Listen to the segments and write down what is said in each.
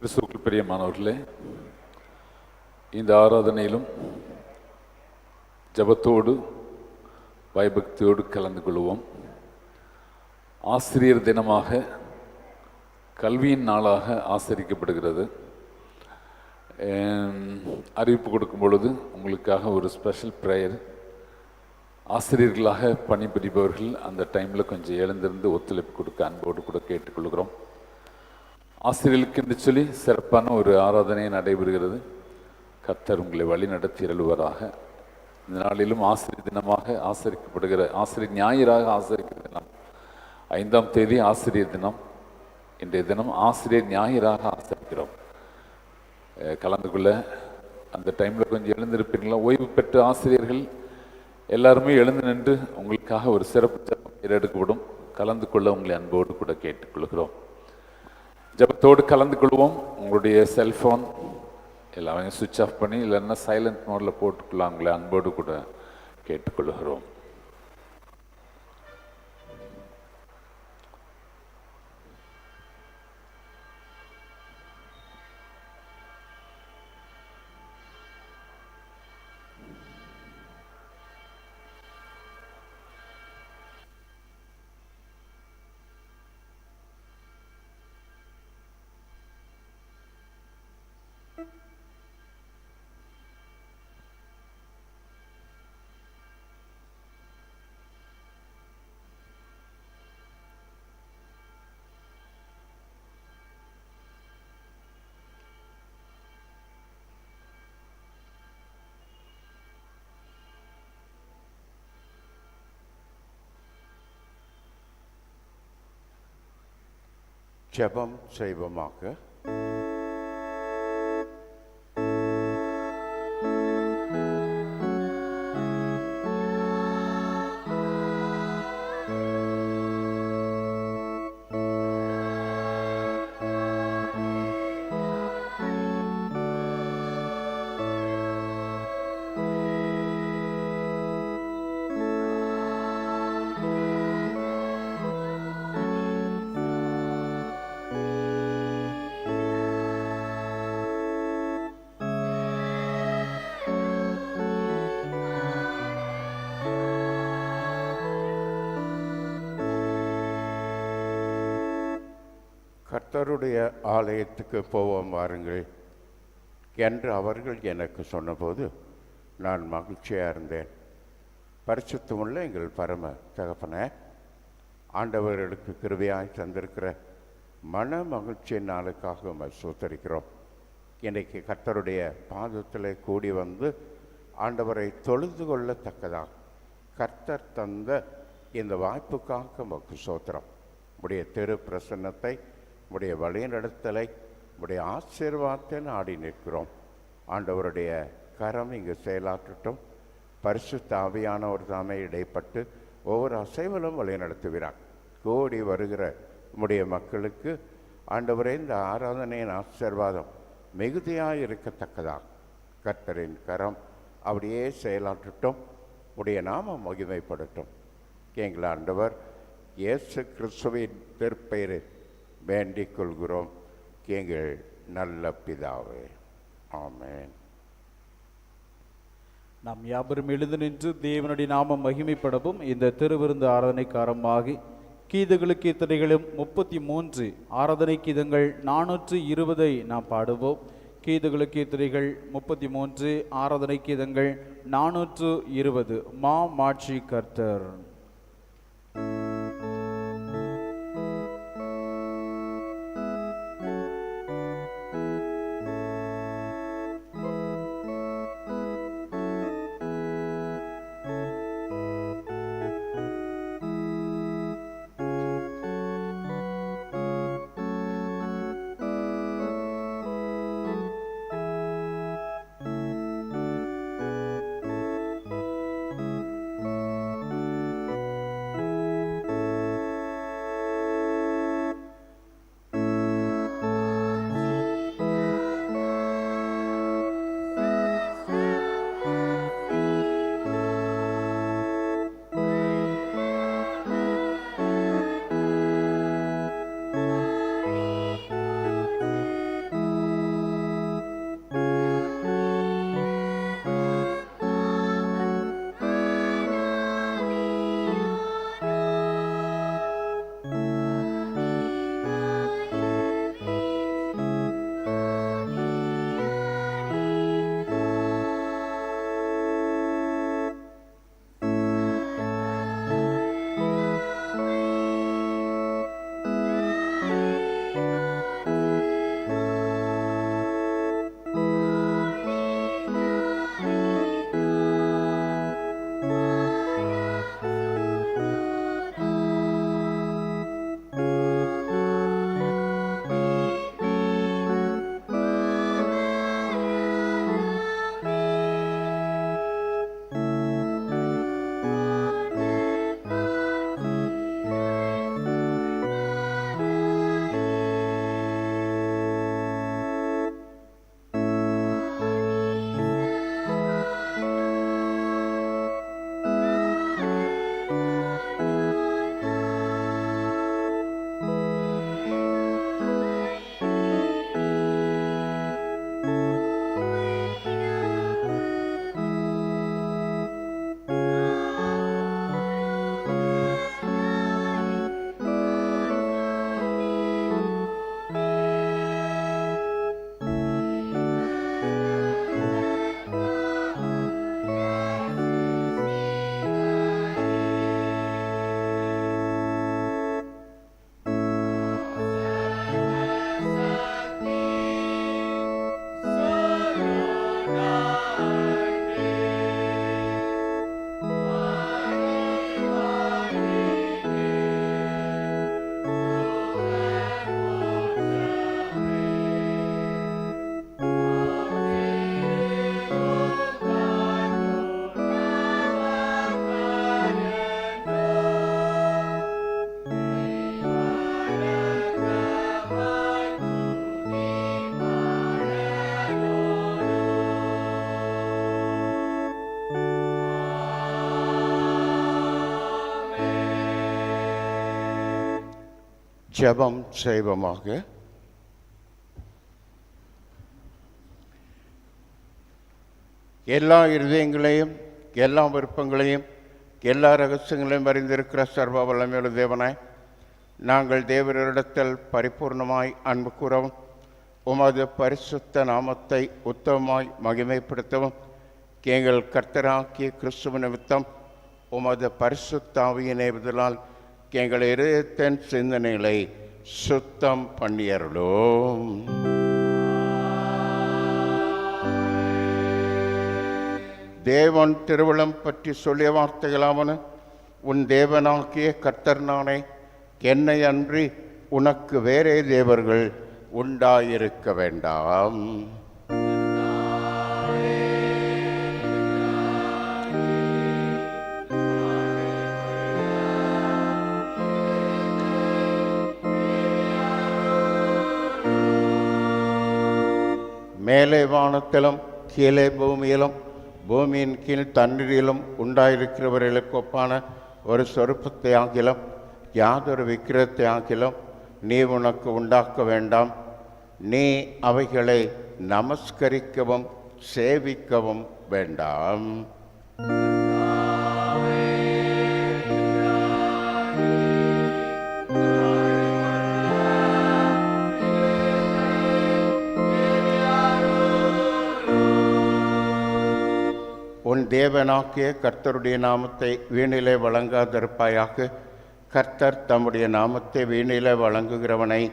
கிறிஸ்துவுக்குள் பிரியமானவர்களே இந்த ஆராதனையிலும் ஜெபத்தோடு பயபக்தியோடு கலந்து கொள்வோம். ஆசிரியர் தினமாக கல்வியின் நாளாக ஆசரிக்கப்படுகிறது. அறிவிப்பு கொடுக்கும் பொழுது உங்களுக்காக ஒரு ஸ்பெஷல் ப்ரேயர் ஆசிரியர்களாக பணிபுரிபவர்கள் அந்த டைமில் கொஞ்சம் எழுந்திருந்து ஒத்துழைப்பு கொடுக்க அன்போடு கூட கேட்டுக்கொள்கிறோம். ஆசிரியர்களுக்கு என்று சொல்லி சிறப்பான ஒரு ஆராதனை நடைபெறுகிறது. கர்த்தர் உங்களை வழி நடத்தி எழுவராக இந்த நாளிலும் ஆசிரியர் தினமாக ஆசரிக்கப்படுகிற ஆசிரியர் ஞாயிறாக ஆசரிக்கிற தினம் ஐந்தாம் தேதி ஆசிரியர் தினம் இன்றைய தினம் ஆசிரியர் ஞாயிறாக ஆசரிக்கிறோம். கலந்து கொள்ள அந்த டைமில் கொஞ்சம் எழுந்திருப்பீங்களா? ஓய்வு பெற்ற ஆசிரியர்கள் எல்லாருமே எழுந்து நின்று உங்களுக்காக ஒரு சிறப்பு ஜெபம் ஏறெடுக்கப்படும். கலந்து கொள்ள உங்களை அன்போடு கூட கேட்டுக்கொள்கிறோம். ஜெபத்தோடு கலந்து கொள்வோம் உங்களுடைய செல்ஃபோன் எல்லாமே சுவிட்ச் ஆஃப் பண்ணி இல்லைன்னா சைலண்ட் மோடில் போட்டுக்கலாம் உங்களை அன்போடு கூட கேட்டுக்கொள்கிறோம். ஜெபம் செய்வோமாக. கர்த்தருடைய ஆலயத்துக்கு போவோம் வாருங்கள். என்று அவர்கள் எனக்கு சொன்னபோது நான் மகிழ்ச்சியாக இருந்தேன். பரிசுத்தமுள்ள எங்கள் பரம தகப்பன ஆண்டவர்களுக்கு கிருபையாய் தந்திருக்கிற மன மகிழ்ச்சி நாளுக்காக சூத்தரிக்கிறோம். இன்றைக்கு கர்த்தருடைய பாதத்தில் கூடி வந்து ஆண்டவரை தொழுது கொள்ளத்தக்கதாக கர்த்தர் தந்த இந்த வாய்ப்புக்காக நமக்கு சோத்திரம். உடைய திரு பிரசன்னத்தை உடைய வழிநடத்தலை உடைய ஆசீர்வாதத்தை நாடி நிற்கிறோம். ஆண்டவருடைய கரம் இங்கு செயலாற்றட்டும். பரிசு தாவியானவர் தாமே இடைப்பட்டு ஒவ்வொரு அசைவலும் வழிநடத்துகிறார். கோடி வருகிற உடைய மக்களுக்கு ஆண்டவரே இந்த ஆராதனையின் ஆசீர்வாதம் மிகுதியாக இருக்கத்தக்கதாக கர்த்தரின் கரம் அப்படியே செயலாற்றட்டும். உடைய நாமம் மகிமைப்படட்டும். எங்கள் ஆண்டவர் இயேசு கிறிஸ்துவின் திருப்பெயரில் வேண்டிக் கொள்கிறோம் எங்கள் நல்ல பிதாவே. ஆமேன். நாம் யாவரும் எழுந்து நின்று தேவனுடைய நாமம் மகிமைப்படவும் இந்த திருவிருந்து ஆராதனைக்காரமாகி கீதுகளுக்கு இத்தனைகளும் முப்பத்தி மூன்று ஆராதனை கீதங்கள் நானூற்று இருபதை நாம் பாடுவோம். கீதுகளுக்கு இத்தனைகள் முப்பத்தி மூன்று ஆராதனை கீதங்கள் நானூற்று இருபது. மா மாட்சி கர்த்தர். ஜெபம் செய்வோமாக. எல்லா இருதயங்களையும் எல்லா விருப்பங்களையும் எல்லா ரகசியங்களையும் அறிந்திருக்கிற சர்வ வல்லமையுள்ள தேவனாய் நாங்கள் தேவரிடத்தில் பரிபூர்ணமாய் அன்பு கூறவும் உமது பரிசுத்த நாமத்தை உத்தமமாய் மகிமைப்படுத்தவும் எங்கள் கர்த்தராக்கிய கிறிஸ்துவ நிமித்தம் உமது பரிசுத்தாவிய பதிலால் எங்கள் இருதயத்தின் சிந்தனைகளை சுத்தம் பண்ணியருளோம். தேவன் திருவிழம் பற்றி சொல்லிய வார்த்தைகளாவன உன் தேவனாகிய கர்த்தர் நானே என்னை அன்றி உனக்கு வேறே தேவர்கள் உண்டாயிருக்க வேண்டாம். மேலே வானத்திலும் கீழே பூமியிலும் பூமியின் கீழ் தண்ணீரிலும் உண்டாயிருக்கிறவர்களுக்கு ஒப்பான ஒரு சொருப்பத்தை ஆகிலும் யாதொரு விக்கிரத்தை ஆகிலும் நீ உனக்கு உண்டாக்க வேண்டாம். நீ அவைகளை நமஸ்கரிக்கவும் சேவிக்கவும் வேண்டாம். உன் கர்த்தருடைய நாமத்தை வீணிலே வழங்காதிருப்பாயாக. கர்த்தர் தம்முடைய நாமத்தை வீணிலே வழங்குகிறவனை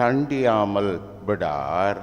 தண்டியாமல் விடார்.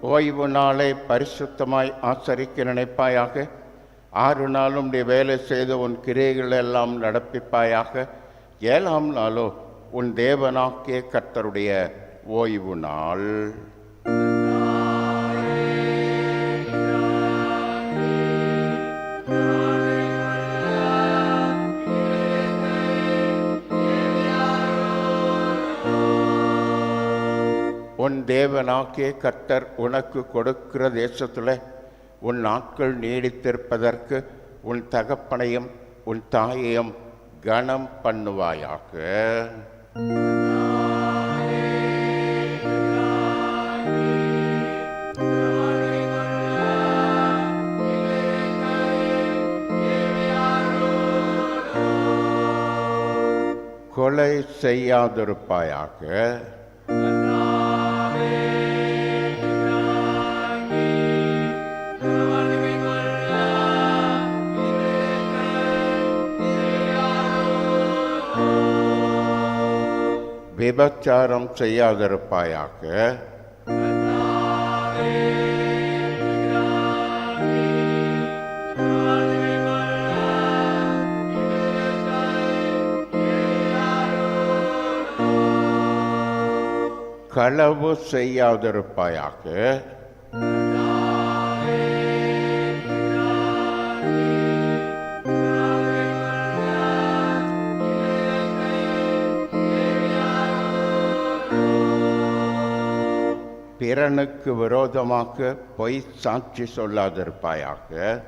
ஓய்வு நாளை பரிசுத்தமாய் ஆசரிக்க நினைப்பாயாக. ஆறு நாளும் நீ வேலை செய்து உன் கிரைகள் எல்லாம் நடப்பிப்பாயாக. ஏழாம் நாளோ உன் தேவனாக்கிய கர்த்தருடைய ஓய்வு நாள். உன் தேவனாகிய கர்த்தர் உனக்கு கொடுக்கிற தேசத்தில் உன் நாட்கள் நீடித்திருப்பதற்கு உன் தகப்பனையும் உன் தாயையும் கனம் பண்ணுவாயாக. கொலை செய்யாதிருப்பாயாக. விபச்சாரம் செய்யாதிருப்பாயாக. களவு செய்யாதிருப்பாயாக. பிறனுக்கு விரோதமாக பொய் சாட்சி சொல்லாதிருப்பாயாக.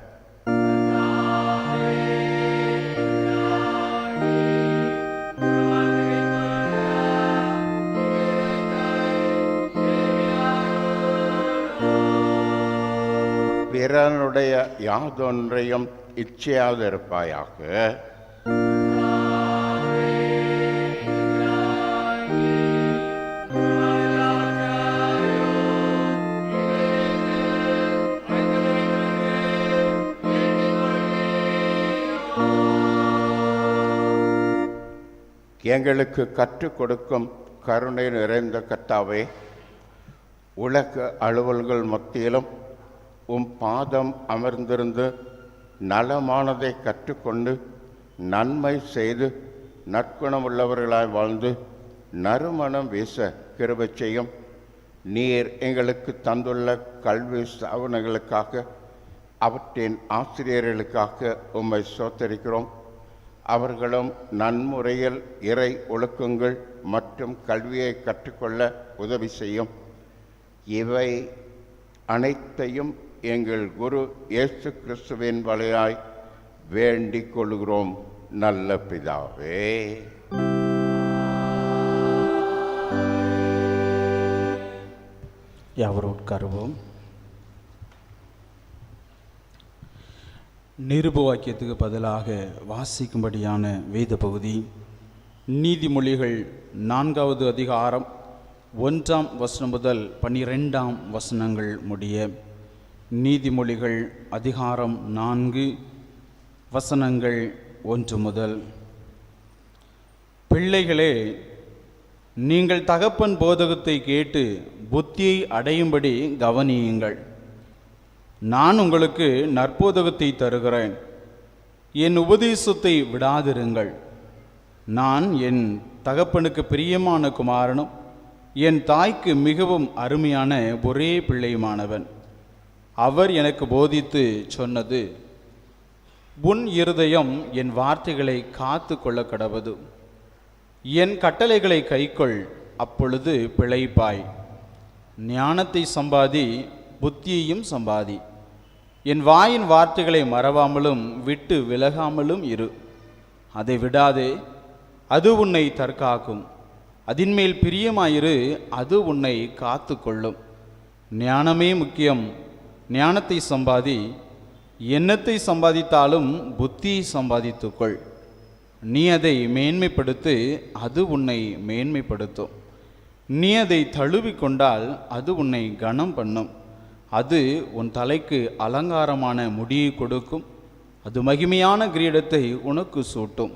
பிறனுடைய யாதொன்றையும் இச்சையாதிருப்பாயாக. எங்களுக்கு கற்றுக் கொடுக்கும் கருணை நிறைந்த கத்தாவே உலக அலுவல்கள் மத்தியிலும் உம் பாதம் அமர்ந்திருந்து நலமானதை கற்றுக்கொண்டு நன்மை செய்து நற்குணமுள்ளவர்களாய் வாழ்ந்து நறுமணம் வீச கிருபை செய்யும். நீர் எங்களுக்கு தந்துள்ள கல்வி ஸ்தாபனங்களுக்காக அவற்றின் ஆசிரியர்களுக்காக உம்மை சோத்தரிக்கிறோம். அவர்களும் நன்முறையில் இறை ஒழுக்கங்கள் மற்றும் கல்வியை கற்றுக்கொள்ள உதவி செய்யும். இவை அனைத்தையும் எங்கள் குரு இயேசு கிறிஸ்துவின் வழியாய் வேண்டிக் கொள்கிறோம் நல்ல பிதாவே. யாவரும் உட்காருவோம் நிருப வாக்கியத்துக்கு பதிலாக வாசிக்கும்படியான வேத பகுதி. நீதிமொழிகள் நான்காவது அதிகாரம் ஒன்றாம் வசனம் முதல் பன்னிரெண்டாம் வசனங்கள் முடிய. நீதிமொழிகள் அதிகாரம் நான்கு வசனங்கள் ஒன்று முதல். பிள்ளைகளே நீங்கள் தகப்பன் போதகத்தை கேட்டு புத்தியை அடையும்படி கவனியுங்கள். நான் உங்களுக்கு நற்போதகத்தை தருகிறேன். என் உபதேசத்தை விடாதிருங்கள். நான் என் தகப்பனுக்கு பிரியமான குமாரனும் என் தாய்க்கு மிகவும் அருமையான ஒரே பிள்ளையுமானவன். அவர் எனக்கு போதித்து சொன்னது உன் இருதயம் என் வார்த்தைகளை காத்து கொள்ள கடவது என் கட்டளைகளை கைக்கொள் அப்பொழுது பிழைப்பாய். ஞானத்தை சம்பாதி புத்தியையும் சம்பாதி. என் வாயின் வார்த்தைகளை மறவாமலும் விட்டு விலகாமலும் இரு. அதை விடாதே அது உன்னை தற்காக்கும். அதின்மேல் பிரியமாயிரு அது உன்னை காத்து கொள்ளும் ஞானமே முக்கியம் ஞானத்தை சம்பாதி எண்ணத்தை சம்பாதித்தாலும் புத்தியை சம்பாதித்துக்கொள். நீ அதை மேன்மைப்படுத்து அது உன்னை மேன்மைப்படுத்தும். நீ அதை தழுவி கொண்டால் அது உன்னை கனம் பண்ணும் அது உன் தலைக்கு அலங்காரமான முடியை கொடுக்கும். அது மகிமையான கிரீடத்தை உனக்கு சூட்டும்.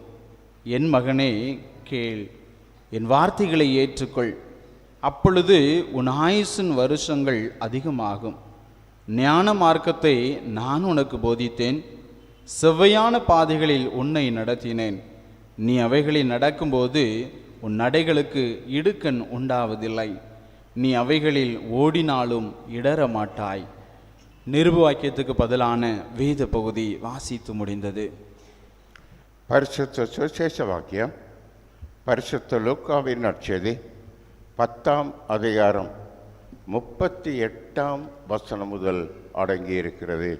என் மகனே கேள். என் வார்த்தைகளை ஏற்றுக்கொள். அப்பொழுது உன் ஆயுசின் வருஷங்கள் அதிகமாகும். ஞான மார்க்கத்தை நான் உனக்கு போதித்தேன். செவ்வையான பாதைகளில் உன்னை நடத்தினேன். நீ அவைகளில் நடக்கும்போது உன் நடைகளுக்கு இடுக்கண் உண்டாவதில்லை. நீ அவைகளில் ஓடினாலும் இடற மாட்டாய் நிருப வாக்கியத்துக்கு பதிலான வேத பகுதி வாசித்து முடிந்தது. பரிசுத்த சுசேஷ வாக்கியம் பரிசுத்த லூக்காவின் நற்செய்தி பத்தாம் அதிகாரம் முப்பத்தி எட்டாம் வசனம் முதல் அடங்கியிருக்கிறது.